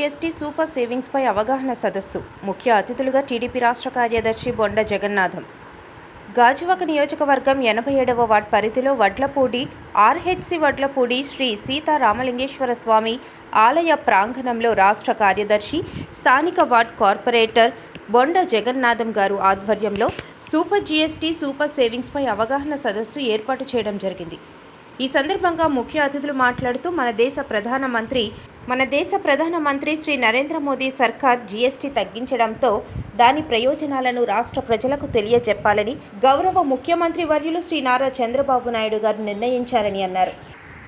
GST super సేవింగ్స్పై అవగాహన సదస్సు. ముఖ్య అతిథులుగా టీడీపీ రాష్ట్ర కార్యదర్శి బొండ జగన్నాథం. గాజువాక నియోజకవర్గం ఎనభై ఏడవ వార్డ్ పరిధిలో వడ్లపూడి ఆర్హెచ్సి వడ్లపూడి శ్రీ సీతారామలింగేశ్వర స్వామి ఆలయ ప్రాంగణంలో రాష్ట్ర కార్యదర్శి స్థానిక వార్డ్ కార్పొరేటర్ బొండ జగన్నాథం గారు ఆధ్వర్యంలో సూపర్ జీఎస్టీ సూపర్ సేవింగ్స్పై అవగాహన సదస్సు ఏర్పాటు చేయడం జరిగింది. ఈ సందర్భంగా ముఖ్య అతిథులు మాట్లాడుతూ మన దేశ ప్రధానమంత్రి మన దేశ ప్రధానమంత్రి శ్రీ నరేంద్ర మోదీ సర్కార్ జీఎస్టీ తగ్గించడంతో దాని ప్రయోజనాలను రాష్ట్ర ప్రజలకు తెలియజెప్పాలని గౌరవ ముఖ్యమంత్రి వర్యులు శ్రీ నారా చంద్రబాబు నాయుడు గారు నిర్ణయించారని అన్నారు.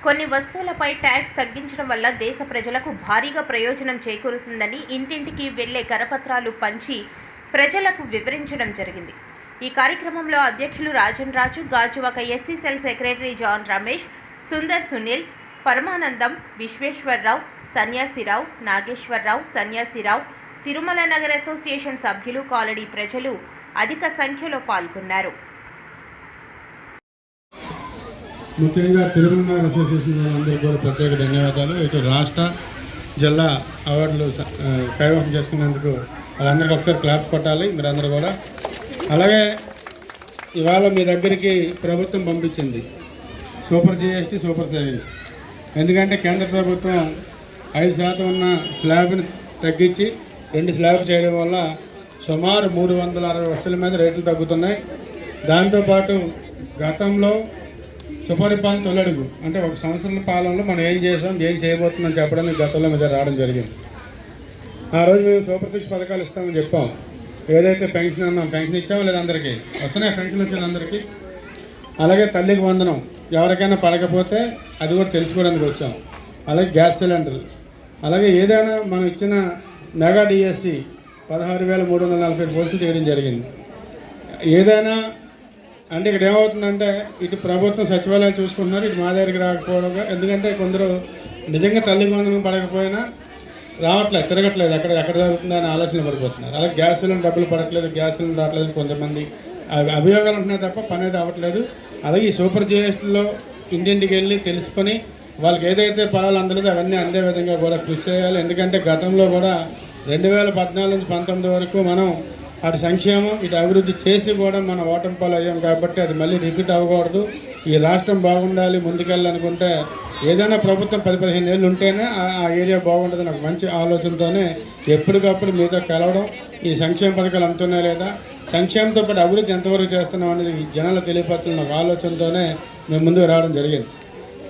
కొన్ని వస్తువులపై ట్యాక్స్ తగ్గించడం వల్ల దేశ ప్రజలకు భారీగా ప్రయోజనం చేకూరుతుందని ఇంటింటికి వెళ్ళే కరపత్రాలు పంచి ప్రజలకు వివరించడం జరిగింది. ఈ కార్యక్రమంలో అధ్యక్షులు Rajan Raju Gajuwaka SC cell secretary John Ramesh Sundar Sunil Paramanandam Visweswararao Sanyasirao Nageswararao Sanyasirao Tirumala Nagar association సభ్యులు కాలనీ ప్రజలు అధిక సంఖ్యలో పాల్గొన్నారు. ముఖ్యంగా తిరుమల అసోసియేషన్ వాళ్ళందరికీ కూడా ప్రత్యేక ధన్యవాదాలు. ఇటు రాష్ట్ర జిల్లా అవార్డులు కైవసం చేసుకున్నందుకు వాళ్ళందరికీ ఒకసారి క్లాప్స్ కొట్టాలి. మీరందరూ కూడా అలాగే ఇవాళ మీ దగ్గరికి ప్రభుత్వం పంపించింది. సూపర్ జిఎస్టీ సూపర్ సేవింగ్స్ ఎందుకంటే కేంద్ర ప్రభుత్వం ఐదు శాతం ఉన్న స్లాబ్ని తగ్గించి రెండు స్లాబ్ చేయడం వల్ల సుమారు మూడు వందల అరవై వస్తువుల మీద రేట్లు తగ్గుతున్నాయి. దాంతోపాటు గతంలో సుపరిపాలన తొలడుగు అంటే ఒక సంవత్సరాల పాలనలో మనం ఏం చేసాం ఏం చేయబోతున్నాం చెప్పడానికి గతంలో మీద రావడం జరిగింది. ఆ రోజు మేము సూపర్ సిక్స్ పథకాలు ఇస్తామని చెప్పాం. ఏదైతే పెన్షన్ అన్నాం పెన్షన్ ఇచ్చామో లేదు అందరికీ? వస్తున్నాయి ఫెన్షన్ వచ్చింది అందరికీ? అలాగే తల్లికి వందనం. ఎవరికైనా పడకపోతే అది కూడా తెలుసుకోవడానికి వచ్చాం. అలాగే గ్యాస్ సిలిండర్. అలాగే ఏదైనా మనం ఇచ్చిన మెగా డిఎస్సి పదహారు వేల మూడు వందల నలభై పోస్టులు చేయడం జరిగింది. ఏదైనా అంటే ఇక్కడ ఏమవుతుందంటే ఇటు ప్రభుత్వం సచివాలయాలు చూసుకుంటున్నారు ఇటు మా దగ్గరికి రాకపోవడం ఎందుకంటే కొందరు నిజంగా తల్లికి వందనం పడకపోయినా రావట్లేదు తిరగట్లేదు. ఎక్కడ ఎక్కడ జరుగుతుందని అని ఆలోచన పడిపోతున్నారు. అలాగే గ్యాస్ సిలిండర్ డబ్బులు పడట్లేదు గ్యాస్ సిలిండర్ రావట్లేదు కొంతమంది. అవి అభియోగాలు ఉంటున్నాయి తప్ప పని అయితే అవ్వట్లేదు. అలాగే ఈ సూపర్ జిఎస్టీలో ఇంటింటికి వెళ్ళి తెలుసుకొని వాళ్ళకి ఏదైతే పొలాలు అందలేదో అవన్నీ అందే విధంగా కూడా కృషి చేయాలి. ఎందుకంటే గతంలో కూడా రెండు వేల పద్నాలుగు నుంచి పంతొమ్మిది వరకు మనం అటు సంక్షేమం ఇటు అభివృద్ధి చేసి కూడా మనం ఓటమి పాలు అయ్యాం కాబట్టి అది మళ్ళీ రిపీట్ అవ్వకూడదు. ఈ రాష్ట్రం బాగుండాలి ముందుకెళ్ళాలనుకుంటే ఏదైనా ప్రభుత్వం పది పదిహేను ఏళ్ళు ఉంటేనే ఆ ఏరియా బాగుంటుంది నాకు మంచి ఆలోచనతోనే ఎప్పటికప్పుడు మీతో కలవడం ఈ సంక్షేమ పథకాలు అందుతున్నాయి లేదా సంక్షేమంతో పాటు అభివృద్ధి ఎంతవరకు చేస్తున్నాం అనేది జనాల జనాలు తెలియపరచాలని ఒక ఆలోచనతోనే మేము ముందుకు రావడం జరిగింది.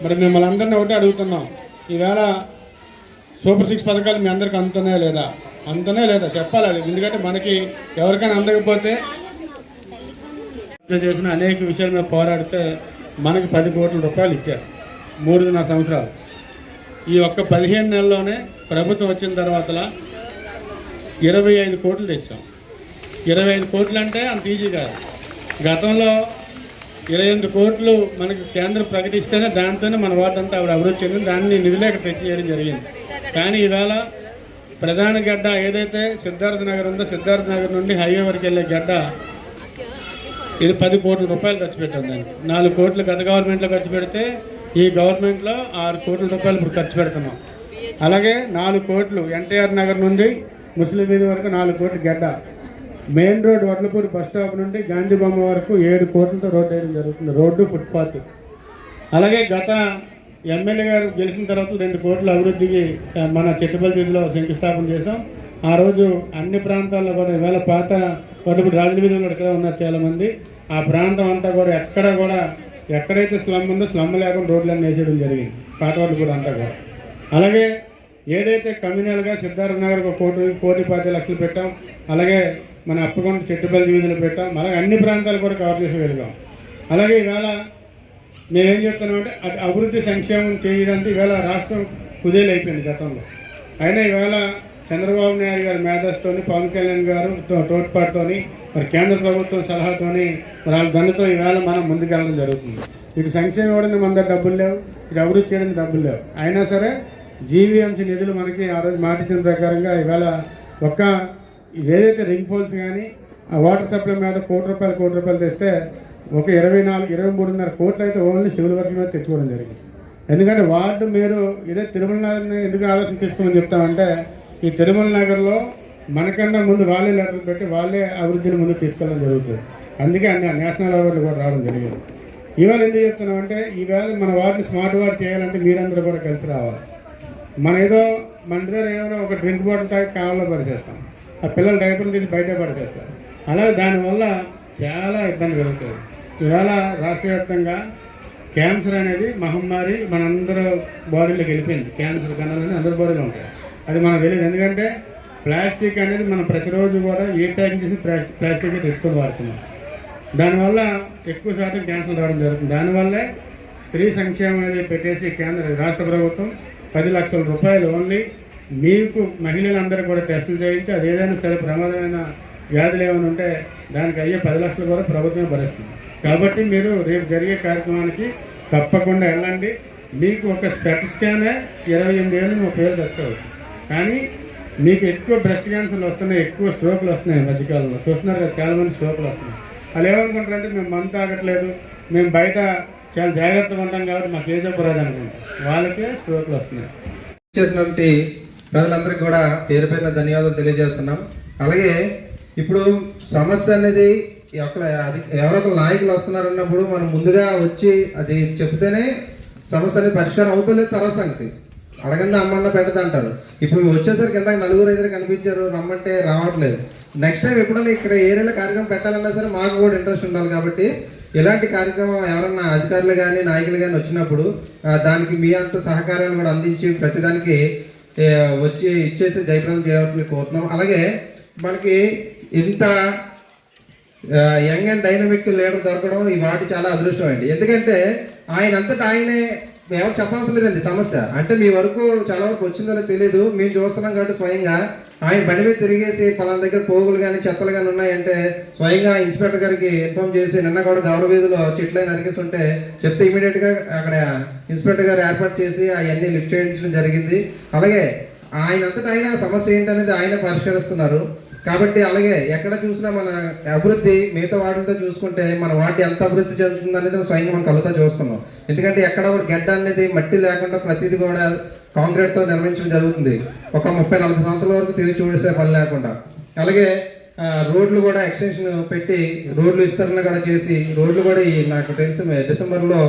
మరి మిమ్మల్ని అందరినీ ఒకటే అడుగుతున్నాం ఈవేళ సూపర్ సిక్స్ పథకాలు మీ అందరికి అందుతున్నాయా లేదా? అందుతున్నాయా లేదా? చెప్పాలి అది ఎందుకంటే మనకి ఎవరికైనా అందకపోతే చేసిన అనేక విషయాలు మేము పోరాడితే మనకి పది కోట్ల రూపాయలు ఇచ్చారు. మూడున్నర సంవత్సరాలు. ఈ ఒక్క పదిహేను నెలల్లోనే ప్రభుత్వం వచ్చిన తర్వాత ఇరవై ఐదు కోట్లు తెచ్చాం. ఇరవై ఐదు కోట్లు అంటే అంత ఈజీ కాదు. గతంలో ఇరవై ఎనిమిది కోట్లు మనకి కేంద్రం ప్రకటిస్తేనే దాంతోనే మన వాటంతా ఆవిడ అభివృద్ధి చెందింది. దాన్ని నిధులేక తెచ్చి చేయడం జరిగింది. కానీ ఈవేళ ప్రధాన గడ్డ ఏదైతే సిద్ధార్థనగర్ ఉందో సిద్ధార్థనగర్ నుండి హైవే వరకు వెళ్ళే గడ్డ ఇది పది కోట్ల రూపాయలు ఖర్చు పెట్టాం నాలుగు కోట్లు గత గవర్నమెంట్లో ఖర్చు పెడితే ఈ గవర్నమెంట్లో ఆరు కోట్ల రూపాయలు ఇప్పుడు ఖర్చు పెడుతున్నాం. అలాగే నాలుగు కోట్లు ఎన్టీఆర్ నగర్ నుండి ముస్లిం వీధి వరకు నాలుగు కోట్ల గడ్డ. Main road Vadlapudi bus stop నుండి గాంధీ బొమ్మ వరకు ఏడు కోట్లతో రోడ్డు వేయడం జరుగుతుంది. రోడ్డు ఫుట్పాత్ అలాగే గత ఎమ్మెల్యే గారు గెలిచిన తర్వాత రెండు కోట్ల అభివృద్ధికి మన చెట్టుపల్లి వీధిలో శంకుస్థాపన చేశాం. ఆ రోజు అన్ని ప్రాంతాల్లో కూడా ఈవేళ పాత వడ్లపూడి రాజుల వీధిలో ఇక్కడ ఉన్నారు చాలామంది. ఆ ప్రాంతం అంతా కూడా ఎక్కడ కూడా ఎక్కడైతే స్లమ్ ఉందో స్లమ్ లేకుండా రోడ్లన్నీ వేసేయడం జరిగింది. పాతవాళ్ళు కూడా అంతా కూడా. అలాగే ఏదైతే కమ్యూనల్గా సిద్ధార్థ నగర్ కోటి కోటి పాతి లక్షలు పెట్టాం అలాగే మన అప్పకొండ చెట్టుపల్లి వీధులు పెట్టాం అలాగే అన్ని ప్రాంతాలు కూడా కవర్ చేసుకోగలిగాం అలాగే ఈవేళ మేమేం చెప్తున్నామంటే అటు అభివృద్ధి సంక్షేమం చేయడానికి ఈవేళ రాష్ట్రం కుదేలు అయిపోయింది గతంలో. అయినా ఈవేళ చంద్రబాబు నాయుడు గారి మేధస్సుతోని పవన్ కళ్యాణ్ గారు తోడ్పాటుతోని మరి కేంద్ర ప్రభుత్వం సలహాతోని మరి వాళ్ళ దన్నుతో ఈవేళ మనం ముందుకెళ్ళడం జరుగుతుంది. ఇటు సంక్షేమం ఇవ్వడానికి మన దగ్గర డబ్బులు లేవు ఇటు అభివృద్ధి చేయడానికి డబ్బులు లేవు. అయినా సరే జీవీఎంసీ నిధులు మనకి ఆ రోజు మాట ప్రకారంగా ఈవేళ ఒక్క ఏదైతే రింగ్ ఫోల్స్ కానీ ఆ వాటర్ సప్లై మీద కోటి రూపాయలు కోటి రూపాయలు తెస్తే ఒక ఇరవై నాలుగు ఇరవై మూడున్నర కోట్లు అయితే ఓన్లీ సివిల్ వర్క్ మీద తెచ్చుకోవడం జరిగింది. ఎందుకంటే వార్డు మీరు ఇదే తిరుమలని ఎందుకు ఆలోచన చేసుకోమని చెప్తామంటే ఈ తిరుమల నగర్లో మనకన్నా ముందు వాళ్ళే లెటర్లు పెట్టి వాళ్ళే అభివృద్ధిని ముందు తీసుకెళ్ళడం జరుగుతుంది. అందుకే అన్ని నేషనల్ అవార్డులు కూడా రావడం జరిగింది. ఇవాళ ఎందుకు చెప్తున్నాం అంటే ఈవేళ మన వార్డుని స్మార్ట్ వార్డ్ చేయాలంటే మీరందరూ కూడా కలిసి రావాలి. మన ఏదో మన దగ్గర ఏమైనా ఒక డ్రింక్ బాటిల్ తాగి కావాలో పడిచేస్తాం ఆ పిల్లలు డైపర్లు తీసి బయట పడిచేస్తాం అలాగే దానివల్ల చాలా ఇబ్బంది కలుగుతుంది ఇవాళ రాష్ట్ర వ్యాప్తంగా క్యాన్సర్ అనేది మహమ్మారి మనందరూ బాడీలోకి వెళ్ళిపోయింది. క్యాన్సర్ కణాలని అందరి బాడీలో ఉంటాయి. అది మనకు తెలియదు. ఎందుకంటే ప్లాస్టిక్ అనేది మనం ప్రతిరోజు కూడా ఏ ప్యాకింగ్ చేసిన ప్లాస్టిక్ ప్లాస్టిక్ తెచ్చుకొని వాడుతున్నాం. దానివల్ల ఎక్కువ శాతం క్యాన్సర్ రావడం జరుగుతుంది. దానివల్లే స్త్రీ సంక్షేమం అనేది పెట్టేసి కేంద్ర రాష్ట్ర ప్రభుత్వం పది లక్షల రూపాయలు ఓన్లీ మీకు మహిళలందరూ కూడా టెస్టులు చేయించి అది ఏదైనా సరే ప్రమాదమైన వ్యాధులు ఏమైనా ఉంటే దానికి అయ్యే పది లక్షలు కూడా ప్రభుత్వమే భరిస్తుంది. కాబట్టి మీరు రేపు జరిగే కార్యక్రమానికి తప్పకుండా వెళ్ళండి. మీకు ఒక స్పెట్ స్కానే ఇరవై ఎనిమిది ఏళ్ళు ముప్పై ఏళ్ళు ఖర్చు అవుతుంది కానీ మీకు ఎక్కువ బ్రెస్ట్ క్యాన్సర్లు వస్తున్నాయి ఎక్కువ స్ట్రోక్లు వస్తున్నాయి మధ్యకాలంలో. చూస్తున్నారు కదా చాలా మంది స్ట్రోక్లు వస్తున్నాయి. వాళ్ళు ఏమనుకుంటారంటే మేము మందు తాగట్లేదు మేము బయట చాలా జాగ్రత్తగా ఉంటాం కాబట్టి మాకు ఏ జబ్బు రాదు అనుకుంటాం వాళ్ళకే స్ట్రోక్లు వస్తున్నాయి. చేసినటువంటి ప్రజలందరికీ కూడా పేరు పైన ధన్యవాదాలు తెలియజేస్తున్నాం. అలాగే ఇప్పుడు సమస్య అనేది ఒక అది ఎవరో నాయకులు నాయకులు వస్తున్నారన్నప్పుడు మనం ముందుగా వచ్చి అది చెప్తేనే సమస్య అనేది పరిష్కారం అవుతలేదు తర్వాత సంగతి. అడగండి అమ్మన్న పెట్టదు అంటారు. ఇప్పుడు వచ్చేసరికి ఇందాక నలుగురు ఐదుగురు కనిపించారు రమ్మంటే రావట్లేదు. నెక్స్ట్ టైం ఎప్పుడైనా ఇక్కడ ఏరియాలో కార్యక్రమం పెట్టాలన్నా సరే మాకు కూడా ఇంట్రెస్ట్ ఉండాలి కాబట్టి ఇలాంటి కార్యక్రమం ఎవరన్నా అధికారులు కానీ నాయకులు కానీ వచ్చినప్పుడు దానికి మీ అంత సహకారాలు కూడా అందించి ప్రతిదానికి వచ్చి ఇచ్చేసి జయప్రదం చేయాల్సింది కోరుతున్నాం. అలాగే మనకి ఇంత యంగ్ అండ్ డైనమిక్ లీడర్ దొరకడం ఈ వాటి చాలా అదృష్టం అండి. ఎందుకంటే ఆయన అంతటా ఆయనే మేము చెప్పాల్సిన లేదండి సమస్య. అంటే మీ వరకు చాలా వరకు వచ్చిందో తెలియదు మేము చూస్తున్నాం కాబట్టి స్వయంగా ఆయన బండి మీద తిరిగేసి పలానా దగ్గర పోగులు కానీ చెత్తలు కానీ ఉన్నాయంటే స్వయంగా ఇన్స్పెక్టర్ గారికి ఇన్ఫామ్ చేసి నిన్న కూడా గౌరవ వీధిలో చెట్లు నరికేసి ఉంటే చెప్తే ఇమీడియట్గా అక్కడ ఇన్స్పెక్టర్ గారు ఏర్పాటు చేసి అవన్నీ లిఫ్ట్ చేయించడం జరిగింది. అలాగే ఆయన అంతటా ఆయన సమస్య ఏంటనేది ఆయన పరిష్కరిస్తున్నారు. కాబట్టి అలాగే ఎక్కడ చూసినా మన అభివృద్ధి మిగతా వాటితో చూసుకుంటే మన వాటి ఎంత అభివృద్ధి చెందుతుంది అనేది స్వయంగా మనం కళ్ళతో చూస్తున్నాం. ఎందుకంటే ఎక్కడ గెడ్డ గడ్డ అనేది మట్టి లేకుండా ప్రతిదీ కూడా కాంక్రీట్తో నిర్మించడం జరుగుతుంది. ఒక ముప్పై నలభై సంవత్సరాల వరకు తిరిగి చూసే పని లేకుండా. అలాగే రోడ్లు కూడా ఎక్స్టెన్షన్ పెట్టి రోడ్లు విస్తరణ కూడా చేసి రోడ్లు కూడా ఈ నాకు తెలిసి డిసెంబర్లో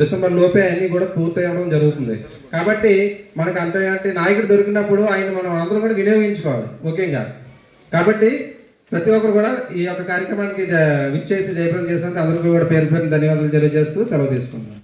డిసెంబర్ లోపే అన్ని కూడా పూర్తి అవ్వడం జరుగుతుంది. కాబట్టి మనకు అంత నాయకుడు దొరికినప్పుడు ఆయన మనం అందరూ కూడా వినియోగించుకోవాలి ముఖ్యంగా. కాబట్టి ప్రతి ఒక్కరు కూడా ఈ యొక్క కార్యక్రమానికి విచ్చేసి జయప్రదం చేసినందుకు అందరికీ కూడా పేరు పేరు ధన్యవాదాలు తెలియజేస్తూ సెలవు తీసుకుంటున్నాను.